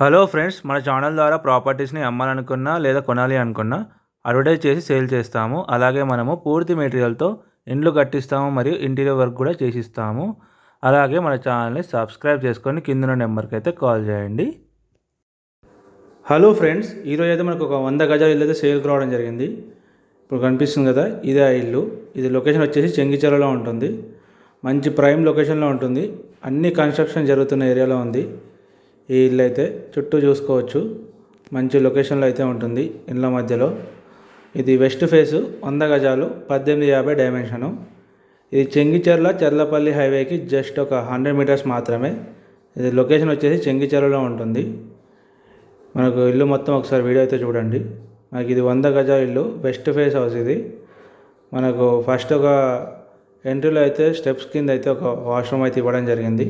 Hello friends మన channel ద్వారా ప్రాపర్టీస్ని అమ్మాలనుకున్నా లేదా కొనాలి అనుకున్నా అడ్వర్టైజ్ చేసి సేల్ చేస్తాము. అలాగే మనము పూర్తి మెటీరియల్తో ఇండ్లు కట్టిస్తాము మరియు ఇంటీరియర్ వర్క్ కూడా చేసిస్తాము. అలాగే మన ఛానల్ని సబ్స్క్రైబ్ చేసుకొని కింద నెంబర్కి అయితే కాల్ చేయండి. హలో ఫ్రెండ్స్ ఈరోజు అయితే మనకు ఒక వంద గజాల ఇల్లు అయితే సేల్కి రావడం జరిగింది. ఇప్పుడు కనిపిస్తుంది కదా ఇదే ఆ ఇల్లు. ఇది లొకేషన్ వచ్చేసి చెంగిచెరలో ఉంటుంది. మంచి ప్రైమ్ లొకేషన్లో ఉంటుంది. అన్ని కన్స్ట్రక్షన్ జరుగుతున్న ఏరియాలో ఉంది. ఈ ఇల్లు అయితే చుట్టూ చూసుకోవచ్చు. మంచి లొకేషన్లో అయితే ఉంటుంది ఇళ్ళ మధ్యలో. ఇది వెస్ట్ ఫేసు వంద గజాలు పద్దెనిమిది యాభై డైమెన్షను ఇది చెంగిచెర్ల చెర్లపల్లి హైవేకి జస్ట్ ఒక హండ్రెడ్ మీటర్స్ మాత్రమే. ఇది లొకేషన్ వచ్చేసి చెంగిచెర్లలో ఉంటుంది. మనకు ఇల్లు మొత్తం ఒకసారి వీడియో అయితే చూడండి. మనకి ఇది వంద గజాల ఇల్లు వెస్ట్ ఫేస్ హౌస్ ఇది. మనకు ఫస్ట్ ఒక ఎంట్రీలో అయితే స్టెప్స్ కింద అయితే ఒక వాష్రూమ్ అయితే ఇవ్వడం జరిగింది.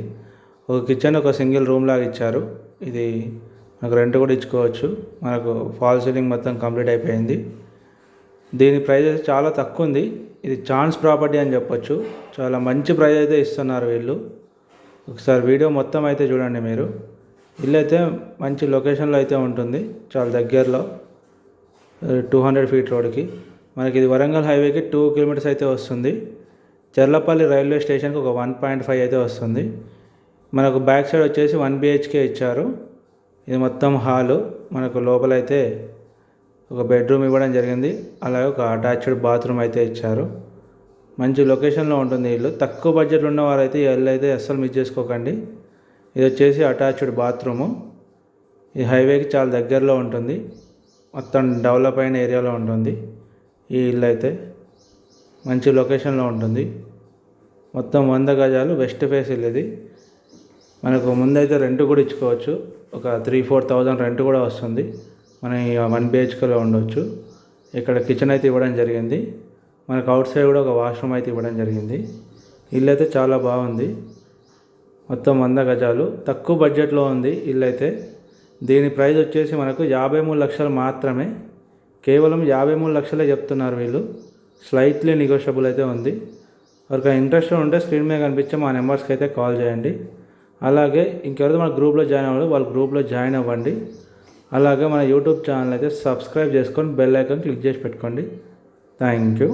ఒక కిచెన్ ఒక సింగిల్ రూమ్ లాగా ఇచ్చారు. ఇది మనకు రెంట్ కూడా ఇచ్చుకోవచ్చు. మనకు ఫాల్ సీలింగ్ మొత్తం కంప్లీట్ అయిపోయింది. దీని ప్రైస్ అయితే చాలా తక్కువ ఉంది ఇది ఛాన్స్ ప్రాపర్టీ అని చెప్పొచ్చు. చాలా మంచి ప్రైస్ అయితే ఇస్తున్నారు వీళ్ళు. ఒకసారి వీడియో మొత్తం అయితే చూడండి మీరు. ఇల్లు అయితే మంచి లొకేషన్లో అయితే ఉంటుంది. చాలా దగ్గరలో. టూ హండ్రెడ్ ఫీట్ రోడ్కి మనకి ఇది వరంగల్ హైవేకి టూ కిలోమీటర్స్ అయితే వస్తుంది. చెర్లపల్లి రైల్వే స్టేషన్కి ఒక వన్ పాయింట్ ఫైవ్ అయితే వస్తుంది. మనకు బ్యాక్ సైడ్ వచ్చేసి వన్ బిహెచ్కే ఇచ్చారు. ఇది మొత్తం హాలు. మనకు లోపలైతే ఒక బెడ్రూమ్ ఇవ్వడం జరిగింది. అలాగే ఒక అటాచ్డ్ బాత్రూమ్ అయితే ఇచ్చారు. మంచి లొకేషన్లో ఉంటుంది ఇల్లు. తక్కువ బడ్జెట్లో ఉన్నవారైతే ఈ ఇల్లు అయితే అస్సలు మిస్ చేసుకోకండి. ఇది వచ్చేసి అటాచ్డ్ బాత్రూము. ఈ హైవేకి చాలా దగ్గరలో ఉంటుంది. మొత్తం డెవలప్ అయిన ఏరియాలో ఉంటుంది. ఈ ఇల్లు అయితే మంచి లొకేషన్లో ఉంటుంది. మొత్తం వంద గజాలు వెస్ట్ ఫేస్ ఇల్లు ఇది. మనకు ముందైతే రెంట్ కూడా ఇచ్చుకోవచ్చు. ఒక త్రీ ఫోర్ థౌజండ్ రెంట్ కూడా వస్తుంది. మనం వన్ బిహెచ్కేలో ఉండొచ్చు. ఇక్కడ కిచెన్ అయితే ఇవ్వడం జరిగింది. మనకు అవుట్ సైడ్ కూడా ఒక వాష్రూమ్ అయితే ఇవ్వడం జరిగింది. ఇల్లు అయితే చాలా బాగుంది. మొత్తం వంద గజాలు. తక్కువ బడ్జెట్లో ఉంది ఇల్లు అయితే దీని ప్రైస్ వచ్చేసి మనకు యాభై మూడు లక్షలు మాత్రమే. కేవలం యాభై మూడు లక్షలే చెప్తున్నారు వీళ్ళు. స్లైట్లీ నెగోషియబుల్ అయితే ఉంది. ఒక ఇంట్రెస్ట్ ఉంటే స్క్రీన్ మీద కనిపించే మా నెంబర్స్కి అయితే కాల్ చేయండి. అలాగే ఇంకెవరైతే మన గ్రూప్లో జాయిన్ అవ్వాలి వాళ్ళ గ్రూప్లో జాయిన్ అవ్వండి. అలాగే మన యూట్యూబ్ ఛానల్ అయితే సబ్స్క్రైబ్ చేసుకొని బెల్ ఐకాన్ క్లిక్ చేసి పెట్టుకోండి. Thank you.